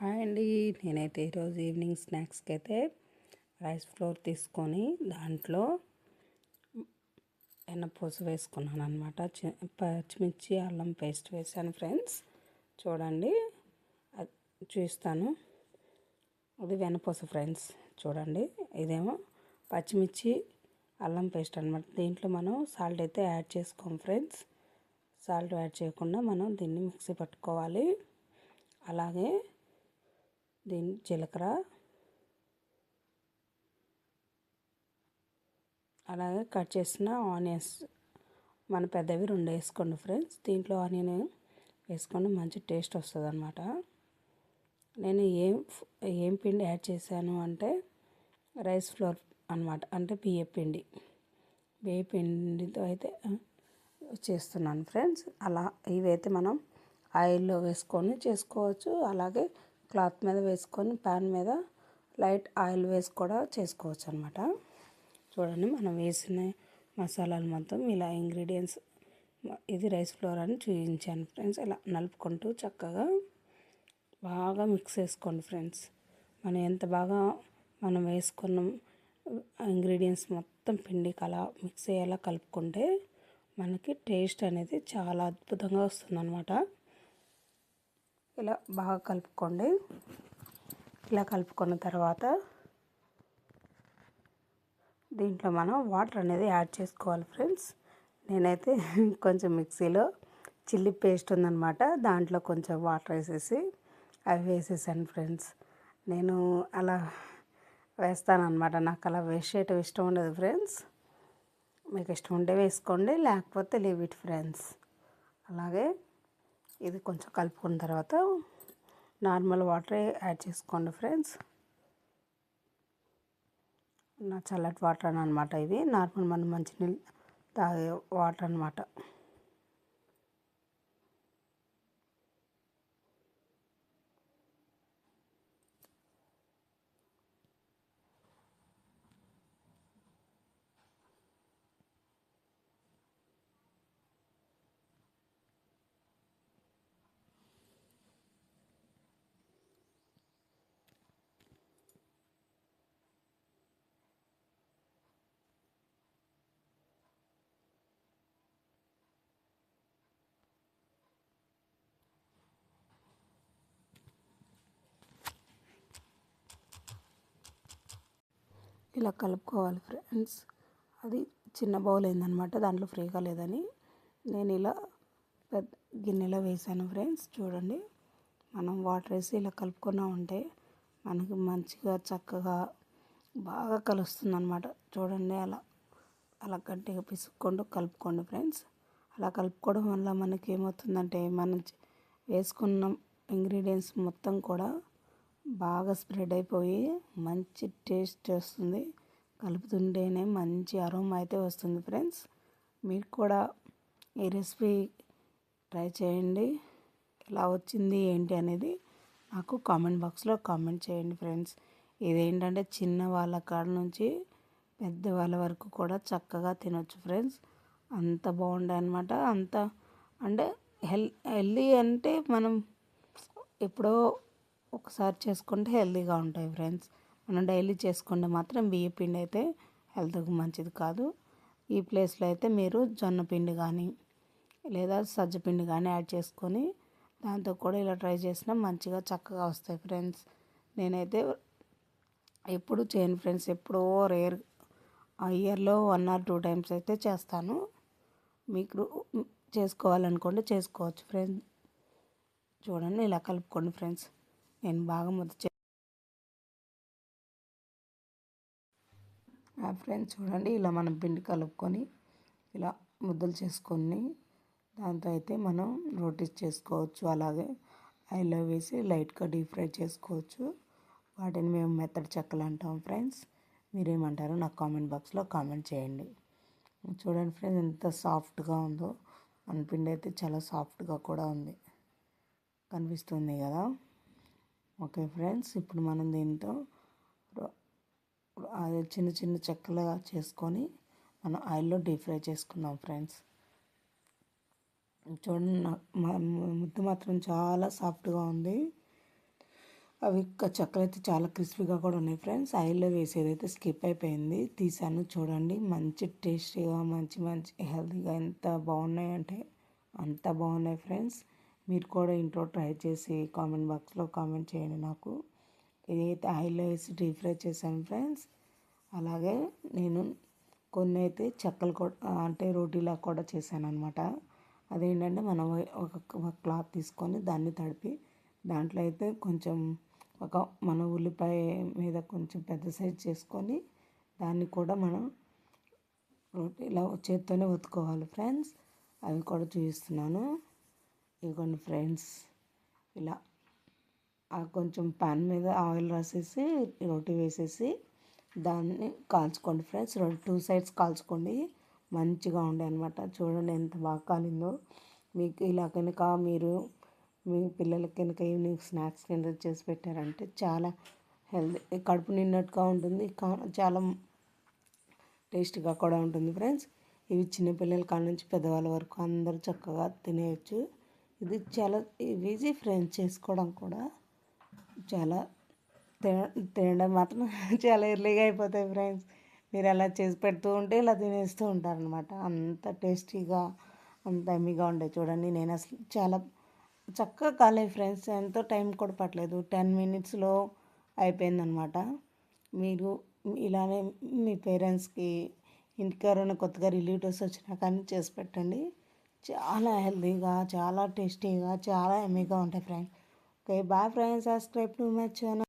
Hi అండి. నేనైతే ఈరోజు ఈవినింగ్ స్నాక్స్కి అయితే రైస్ ఫ్లోర్ తీసుకొని దాంట్లో ఎన్నపూస వేసుకున్నాను అనమాట పచ్చిమిర్చి అల్లం పేస్ట్ వేసాను ఫ్రెండ్స్. చూడండి. చూస్తాను. అది వెనపూస ఫ్రెండ్స్. చూడండి. ఇదేమో పచ్చిమిర్చి అల్లం పేస్ట్ అనమాట దీంట్లో మనం సాల్ట్ అయితే యాడ్ చేసుకోం ఫ్రెండ్స్. సాల్ట్ యాడ్ చేయకుండా మనం దీన్ని మిక్సీ పట్టుకోవాలి. అలాగే దీని జీలకర్ర. అలాగే కట్ చేసిన ఆనియన్స్. మన పెద్దవి రెండు వేసుకోండి ఫ్రెండ్స్. దీంట్లో ఆనియన్ వేసుకోండి మంచి టేస్ట్ వస్తుంది అనమాట నేను ఏం ఏం పిండి యాడ్ చేశాను అంటే రైస్ ఫ్లోర్ అనమాట అంటే బియ్య పిండి. బియ్య పిండితో అయితే చేస్తున్నాను ఫ్రెండ్స్. అలా ఇవైతే మనం ఆయిల్లో వేసుకొని చేసుకోవచ్చు. అలాగే క్లాత్ మీద వేసుకొని ప్యాన్ మీద లైట్ ఆయిల్ వేసి కూడా చేసుకోవచ్చు అనమాట చూడండి మనం వేసిన మసాలాలు మొత్తం ఇలా ఇంగ్రీడియంట్స్ ఇది రైస్ ఫ్లోర్ అని చూపించాను ఫ్రెండ్స్. ఇలా నలుపుకుంటూ చక్కగా బాగా మిక్స్ చేసుకోండి ఫ్రెండ్స్. మనం ఎంత బాగా మనం వేసుకున్న ఇంగ్రీడియంట్స్ మొత్తం పిండికి అలా మిక్స్ అయ్యేలా కలుపుకుంటే మనకి టేస్ట్ అనేది చాలా అద్భుతంగా వస్తుందన్నమాట. ఇలా బాగా కలుపుకోండి. ఇలా కలుపుకున్న తర్వాత దీంట్లో మనం వాటర్ అనేది యాడ్ చేసుకోవాలి ఫ్రెండ్స్. నేనైతే కొంచెం మిక్సీలో చిల్లీ పేస్ట్ ఉందనమాట దాంట్లో కొంచెం వాటర్ వేసేసి అవి వేసేసాను ఫ్రెండ్స్. నేను అలా వేస్తానమాట నాకు అలా వేస్ట్ ఇష్టం ఉండదు ఫ్రెండ్స్. మీకు ఇష్టం ఉంటే వేసుకోండి లేకపోతే లీవ్ ఇట్ ఫ్రెండ్స్ అలాగే ఇది కొంచెం కలుపుకున్న తర్వాత నార్మల్ వాటరే యాడ్ చేసుకోండి ఫ్రెండ్స్. నా చల్లటి వాటర్ అనమాట ఇది నార్మల్ మనం మంచినీళ్ళు తాగే వాటర్ అనమాట ఇలా కలుపుకోవాలి ఫ్రెండ్స్. అది చిన్న బౌల్ అయిందనమాట. దాంట్లో ఫ్రీగా లేదని నేను ఇలా పెద్ద గిన్నెలో వేసాను ఫ్రెండ్స్. చూడండి మనం వాటర్ వేసి ఇలా కలుపుకున్నా ఉంటే మనకి మంచిగా చక్కగా బాగా కలుస్తుంది అనమాట చూడండి అలా అలా గట్టిగా పిసుక్కుంటూ కలుపుకోండి ఫ్రెండ్స్. అలా కలుపుకోవడం వల్ల మనకి ఏమవుతుందంటే మనం వేసుకున్న ఇంగ్రీడియంట్స్ మొత్తం కూడా బాగా స్ప్రెడ్ అయిపోయి మంచి టేస్ట్ వస్తుంది. కలుపుతుంటేనే మంచి అరోమా అయితే వస్తుంది ఫ్రెండ్స్. మీరు కూడా ఈ రెసిపీ ట్రై చేయండి. ఎలా వచ్చింది ఏంటి అనేది నాకు కామెంట్ బాక్స్లో కామెంట్ చేయండి ఫ్రెండ్స్. ఇదేంటంటే చిన్న వాళ్ళ కాడ నుంచి పెద్దవాళ్ళ వరకు కూడా చక్కగా తినొచ్చు ఫ్రెండ్స్. అంత బాగుండే అనమాట అంత అంటే హెల్ హెల్దీ అంటే మనం ఎప్పుడో ఒకసారి చేసుకుంటే హెల్తీగా ఉంటాయి ఫ్రెండ్స్. మనం డైలీ చేసుకుంటే మాత్రం బియ్య పిండి అయితే హెల్త్కి మంచిది కాదు. ఈ ప్లేస్లో అయితే మీరు జొన్న పిండి కానీ లేదా సజ్జ పిండి కానీ యాడ్ చేసుకొని దాంతో కూడా ఇలా ట్రై చేసినా మంచిగా చక్కగా వస్తాయి ఫ్రెండ్స్. నేనైతే ఎప్పుడు చేయను ఫ్రెండ్స్. ఎప్పుడో రేర్ ఇయర్లో వన్ ఆర్ టూ టైమ్స్ అయితే చేస్తాను. మీకు చేసుకోవాలనుకోండి చేసుకోవచ్చు ఫ్రెండ్స్. చూడండి ఇలా కలుపుకోండి ఫ్రెండ్స్. నేను బాగా ముద్ద ఫ్రెండ్స్ చూడండి ఇలా మనం పిండి కలుపుకొని ఇలా ముద్దలు చేసుకొని దాంతో అయితే మనం రోటీస్ చేసుకోవచ్చు. అలాగే ఆయిల్లో వేసి లైట్గా డీప్ ఫ్రై చేసుకోవచ్చు. వాటిని మేము మెత్తడి చెక్కలు అంటాం ఫ్రెండ్స్. మీరేమంటారో నాకు కామెంట్ బాక్స్లో కామెంట్ చేయండి. చూడండి ఫ్రెండ్స్ ఎంత సాఫ్ట్గా ఉందో. మన పిండి అయితే చాలా సాఫ్ట్గా కూడా ఉంది. కనిపిస్తుంది కదా? ఓకే ఫ్రెండ్స్ ఇప్పుడు మనం దీంతో అది చిన్న చిన్న చెక్కలుగా చేసుకొని మనం ఆయిల్లో డీప్ ఫ్రై చేసుకున్నాం ఫ్రెండ్స్. చూడండి ముద్ద మాత్రం చాలా సాఫ్ట్గా ఉంది. అవి చెక్కలు అయితే చాలా క్రిస్పీగా కూడా ఉన్నాయి ఫ్రెండ్స్. ఆయిల్లో వేసేది అయితే స్కిప్ అయిపోయింది. తీసాను చూడండి. మంచి టేస్టీగా మంచి మంచి హెల్తీగా ఎంత బాగున్నాయి అంటే అంత బాగున్నాయి ఫ్రెండ్స్. మీరు కూడా ఇంట్లో ట్రై చేసి కామెంట్ బాక్స్లో కామెంట్ చేయండి నాకు. ఇదైతే ఆయిల్లో వేసి డీప్ ఫ్రై చేశాను ఫ్రెండ్స్. అలాగే నేను కొన్ని అయితే చెక్కలు కూడా అంటే రోటీలా కూడా చేశాను అనమాట అదేంటంటే మనం ఒక క్లాత్ తీసుకొని దాన్ని తడిపి దాంట్లో అయితే కొంచెం ఒక మన ఉల్లిపాయ మీద కొంచెం పెద్ద సైజ్ చేసుకొని దాన్ని కూడా మనం రోటీ ఇలా చేత్తోనే ఉతుకోవాలి ఫ్రెండ్స్. అవి కూడా చూపిస్తున్నాను. ఇదిగోండి ఫ్రెండ్స్ ఇలా ఆ కొంచెం పాన్ మీద ఆయిల్ రాసేసి రొట్టి వేసేసి దాన్ని కాల్చుకోండి ఫ్రెండ్స్. రెండు టూ సైడ్స్ కాల్చుకోండి. మంచిగా ఉండే అనమాట చూడండి ఎంత బాగా కాలిందో. మీకు ఇలా కనుక మీరు మీ పిల్లలకి కనుక ఈవినింగ్ స్నాక్స్ కింద చేసి పెట్టారంటే చాలా హెల్తీ కడుపు నిన్నట్టుగా ఉంటుంది. చాలా టేస్ట్గా కూడా ఉంటుంది ఫ్రెండ్స్. ఇవి చిన్నపిల్లల కాడ నుంచి పెద్దవాళ్ళ వరకు అందరూ చక్కగా తినేయచ్చు. ఇది చాలా ఈజీ ఫ్రెండ్స్ చేసుకోవడం కూడా. చాలా తినడం మాత్రం చాలా ఎర్లీగా అయిపోతాయి ఫ్రెండ్స్ మీరు అలా చేసి పెడుతూ ఉంటే ఇలా తినేస్తూ ఉంటారనమాట అంత టేస్టీగా అంత ఎమ్మిగా ఉండే చూడండి. నేను అసలు చాలా చక్కగా కాలే ఫ్రెండ్స్ ఎంతో టైం కూడా పట్టలేదు. టెన్ మినిట్స్లో అయిపోయిందనమాట మీరు ఇలానే మీ పేరెంట్స్కి ఇంటికి ఎవరైనా కొత్తగా రిలేటివ్స్ వచ్చినా కానీ చేసి పెట్టండి. చాలా హెల్తీగా చాలా టేస్టీగా చాలా ఎమ్మీగా ఉంటాయి friends okay bye friends subscribe to my channel